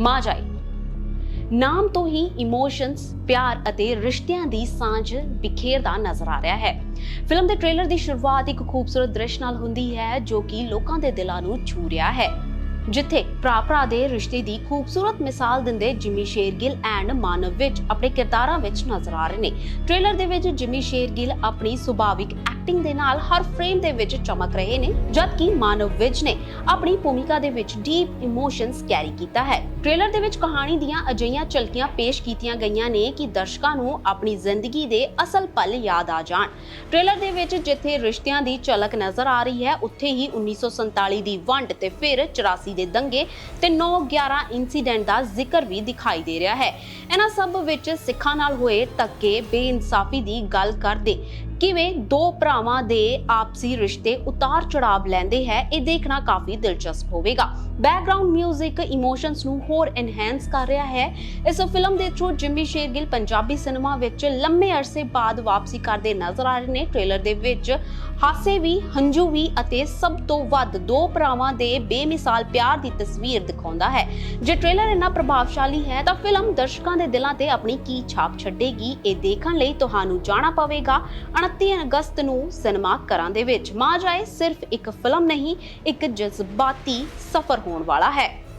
ਮਾਜਾਈ ਨਾਮ ਤੋਂ ਹੀ ਇਮੋਸ਼ਨਸ ਪਿਆਰ ਅਤੇ ਰਿਸ਼ਤਿਆਂ ਦੀ ਸਾਂਝ ਬਿਖੇਰਦਾ ਨਜ਼ਰ ਆ ਰਿਹਾ ਹੈ। ਫਿਲਮ ਦੇ ਟ੍ਰੇਲਰ ਦੀ ਸ਼ੁਰੂਆਤ ਇੱਕ ਖੂਬਸੂਰਤ ਦ੍ਰਿਸ਼ ਨਾਲ ਹੁੰਦੀ ਹੈ, ਜੋ ਕਿ ਲੋਕਾਂ ਦੇ ਦਿਲਾਂ ਨੂੰ ਛੂ ਰਿਹਾ ਹੈ। ਜਿੱਥੇ ਭਰਾ ਭਰਾ ਦੇ ਰਿਸ਼ਤੇ ਦੀ ਖੂਬਸੂਰਤ ਮਿਸਾਲ ਦਿੰਦੇ ਜਿਮੀ ਸ਼ੇਰਗਿੱਲ ਐਂਡ ਮਾਨਵ ਵਿੱਚ ਆਪਣੇ ਕਿਰਦਾਰਾਂ ਵਿੱਚ ਨਜ਼ਰ ਆ ਰਹੇ ਨੇ। ਟ੍ਰੇਲਰ ਦੇ ਵਿੱਚ ਜਿਮੀ ਸ਼ੇਰਗਿੱਲ ਆਪਣੀ ਸੁਭਾਵਿਕ ਐਕਟਿੰਗ ਦੇ ਨਾਲ ਹਰ ਫਰੇਮ ਦੇ ਵਿੱਚ ਚਮਕ ਰਹੇ ਨੇ, ਜਦਕਿ ਮਾਨਵ ਵਿਜ ਨੇ ਆਪਣੀ ਭੂਮਿਕਾ ਦੇ ਵਿੱਚ ਡੀਪ ਇਮੋਸ਼ਨਸ ਕੈਰੀ ਕੀਤਾ ਹੈ। ਟ੍ਰੇਲਰ ਦੇ ਵਿੱਚ ਕਹਾਣੀ ਦੀਆਂ ਅਜਿਹੀਆਂ ਝਲਕੀਆਂ ਪੇਸ਼ ਕੀਤੀਆਂ ਗਈਆਂ ਨੇ ਕਿ ਦਰਸ਼ਕਾਂ ਨੂੰ ਆਪਣੀ ਜ਼ਿੰਦਗੀ ਦੇ ਅਸਲ ਪਲ ਯਾਦ ਆ ਜਾਣ। ਟ੍ਰੇਲਰ ਦੇ ਵਿੱਚ ਜਿੱਥੇ ਰਿਸ਼ਤਿਆਂ ਦੀ ਝਲਕ ਨਜ਼ਰ ਆ ਰਹੀ ਹੈ, ਉੱਥੇ ਹੀ 1947 ਦੀ ਵੰਡ ਤੇ ਫਿਰ 84 ਦੇ ਦੰਗੇ ਤੇ 9/11 ਇਨਸੀਡੈਂਟ ਦਾ ਜ਼ਿਕਰ ਵੀ ਦਿਖਾਈ ਦੇ ਰਿਹਾ ਹੈ। ਇਹਨਾਂ ਸਭ ਵਿੱਚ ਸਿੱਖਾਂ ਨਾਲ ਹੋਏ ਧੱਕੇ, ਬੇਇਨਸਾਫੀ ਦੀ ਗੱਲ ਕਰਦੇ ਕਿਵੇਂ ਦੋ ਭਰਾਵਾਂ ਦੇ ਆਪਸੀ ਰਿਸ਼ਤੇ ਉਤਾਰ ਚੜਾਵ ਲੈਂਦੇ ਹੈ, ਇਹ ਦੇਖਣਾ ਕਾਫੀ ਦਿਲਚਸਪ ਹੋਵੇਗਾ। ਬੈਕਗ੍ਰਾਉਂਡ 뮤직 ਇਮੋਸ਼ਨਸ ਨੂੰ ਹੋਰ ਐਨਹਾਂਸ ਕਰ ਰਿਹਾ ਹੈ। ਇਸ ਫਿਲਮ ਦੇ ਥਰੂ ਜਿਮੀ ਸ਼ੇਰਗਿੱਲ ਪੰਜਾਬੀ ਸਿਨੇਮਾ ਵਿੱਚ ਲੰਮੇ ਅਰਸੇ ਬਾਅਦ ਵਾਪਸੀ ਕਰਦੇ ਨਜ਼ਰ ਆ ਰਹੇ ਨੇ। ਟ੍ਰੇਲਰ ਦੇ ਵਿੱਚ ਹਾਸੇ ਵੀ, ਹੰਝੂ ਵੀ ਅਤੇ ਸਭ ਤੋਂ ਵੱਧ ਦੋ ਭਰਾਵਾਂ ਦੇ ਬੇਮਿਸਾਲ ਪਿਆਰ ਦੀ ਤਸਵੀਰ ਦਿਖਾਉਂਦਾ ਹੈ। ਜੇ ਟ੍ਰੇਲਰ ਇੰਨਾ ਪ੍ਰਭਾਵਸ਼ਾਲੀ ਹੈ ਤਾਂ ਫਿਲਮ ਦਰਸ਼ਕਾਂ ਦੇ ਦਿਲਾਂ ਤੇ ਆਪਣੀ ਕੀ ਛਾਪ ਛੱਡੇਗੀ, ਇਹ ਦੇਖਣ ਲਈ ਤੁਹਾਨੂੰ ਜਾਣਾ ਪਵੇਗਾ। 29 ਅਗਸਤ ਨੂੰ ਸਿਨੇਮਾ ਘਰਾਂ ਦੇ ਵਿੱਚ। ਮਾਂ ਜਾਏ ਸਿਰਫ ਇੱਕ ਫਿਲਮ ਨਹੀਂ, ਇੱਕ ਜਜ਼ਬਾਤੀ ਸਫ਼ਰ ਹੋਣ ਵਾਲਾ ਹੈ।